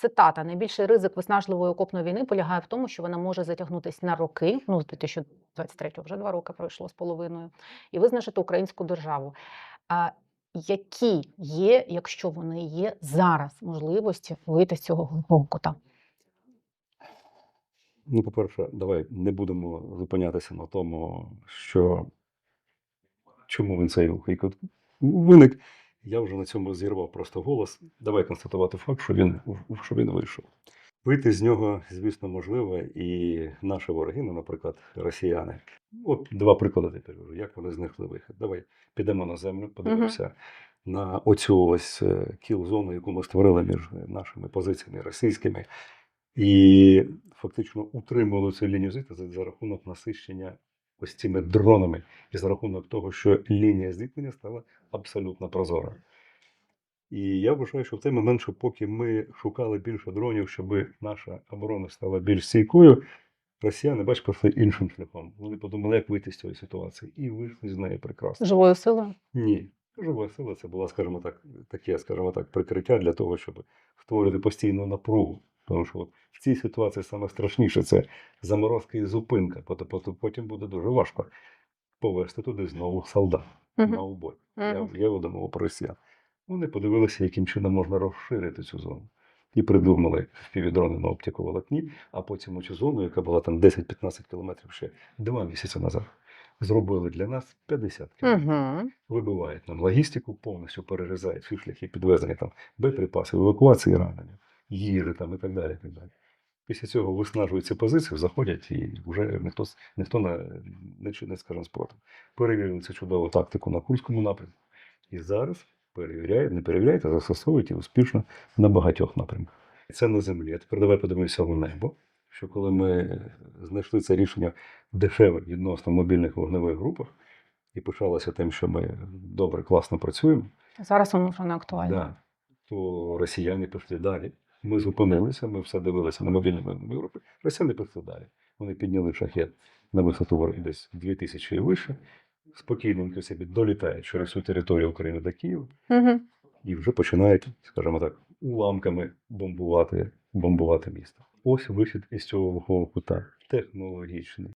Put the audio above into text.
Цитата: найбільший ризик виснажливої окопної війни полягає в тому, що вона може затягнутися на роки. Ну, з 2023 вже два роки пройшло з половиною, і визначити українську державу. А які є, якщо вони є зараз, можливості вийти з цього кута? Ну, по-перше, давай не будемо зупинятися на тому, що чому він цей виник. Я вже на цьому зірвав просто голос. Давай констатувати факт, що він, що він вийшов. Вийти з нього, звісно, можливо, і наші вороги, ну, наприклад, росіяни. От два приклади тепер, кажу, як вони знайшли вихід. Давай підемо на землю, подивимося на оцю ось е, кіл-зону, яку ми створили між нашими позиціями російськими, і фактично утримували цю лінію за, за рахунок насищення ось цими дронами, і за рахунок того, що лінія зіткнення стала абсолютно прозора. І я вважаю, що в той момент, що поки ми шукали більше дронів, щоб наша оборона стала більш стійкою, росіяни, бач, пішли іншим шляхом. Вони подумали, як вийти з цієї ситуації, і вийшли з неї прекрасно. Живою силою? Ні. Жива сила це була, скажімо так, таке, скажімо так, прикриття для того, щоб створити постійну напругу. Тому що от в цій ситуації саме страшніше це заморозка і зупинка. Пот- Потім буде дуже важко повести туди знову солдат на убой. Я, Мгм. я думав про росіян. Вони подивилися, яким чином можна розширити цю зону. І придумали впівдрони на оптику волокні, а потім цю зону, яка була там 10-15 кілометрів ще два місяці назад, зробили для нас 50 кілометрів Угу. вибивають нам логістику, повністю перерізають всі шляхи підвезення там боєприпасів, евакуації ранення, їжі там і так далі. І так далі. Після цього виснажують ці позиції, заходять і вже ніхто, ніхто не, не, не скажімо, спротив. Перевірили цю чудову тактику на Курському напрямку. І зараз перевіряють, не перевіряють, а застосовують і успішно на багатьох напрямках. Це на землі. А тепер давай подивимося в небо. Що коли ми знайшли це рішення дешеве відносно мобільних вогневих групах, і почалося тим, що ми добре, класно працюємо, Зараз воно вже не актуально. да, то росіяни пішли далі. Ми зупинилися, ми все дивилися на мобільні вогневі групи. Росіяни пішли далі. Вони підняли шахет на висоту десь 2000 і вище, спокійненько собі долітають через всю територію України до Києва Угу. і вже починають, скажімо так, уламками бомбувати, бомбувати місто. Ось вихід із цього кута технологічний.